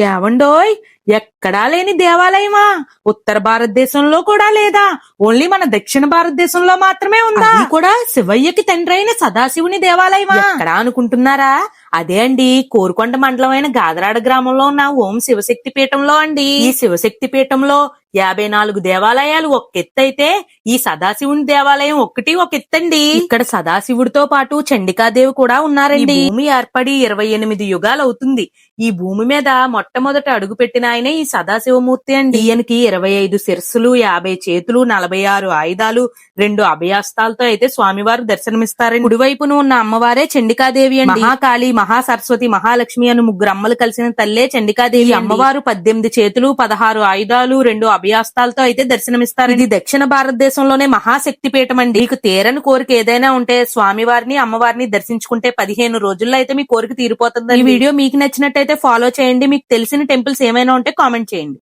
ఏవండోయ్ ఎక్కడా లేని దేవాలయమా? ఉత్తర భారతదేశంలో కూడా లేదా? ఓన్లీ మన దక్షిణ భారతదేశంలో మాత్రమే ఉందా? కూడా శివయ్యకి తండ్రి అయిన సదాశివుని దేవాలయమా? ఎక్కడా అనుకుంటున్నారా? అదే అండి కోరుకొండ మండలమైన గాదరాడ గ్రామంలో ఉన్న ఓం శివశక్తి పీఠంలో అండి. ఈ శివశక్తి పీఠంలో యాభై నాలుగు దేవాలయాలు ఒక అయితే ఈ సదాశివుని దేవాలయం ఒక్కటి ఒక ఎత్తండి ఇక్కడ సదాశివుడితో పాటు చండికాదేవి కూడా ఉన్నారండి. భూమి ఏర్పడి ఇరవై ఎనిమిది యుగాలు అవుతుంది. ఈ భూమి మీద మొట్టమొదట అడుగు పెట్టిన ఆయనే ఈ సదాశివమూర్తి అండి. ఈయనకి ఇరవై ఐదు శిరస్సులు యాభై చేతులు నలభై ఆరు ఆయుధాలు రెండు అభయాస్తాలతో అయితే స్వామివారు దర్శనమిస్తారండి. కుడివైపున ఉన్న అమ్మవారే చండికాదేవి అండి. మహాకాళి మహాసరస్వతి మహాలక్ష్మి అని ముగ్గురు అమ్మలు కలిసిన తల్లే చండికాదేవి. అమ్మవారు పద్దెనిమిది చేతులు పదహారు ఆయుధాలు రెండు అభయాస్తాలతో అయితే దర్శనమిస్తారు. ఇది దక్షిణ భారతదేశంలోనే మహాశక్తి పీఠం అండి మీకు తీరని కోరిక ఏదైనా ఉంటే స్వామివారిని అమ్మవారిని దర్శించుకుంటే పదిహేను రోజుల్లో అయితే మీ కోరిక తీరిపోతుంది ఈ వీడియో మీకు నచ్చినట్టయితే ఫాలో చేయండి. మీకు తెలిసిన టెంపుల్స్ ఏమైనా ఉంటే కామెంట్ చేయండి.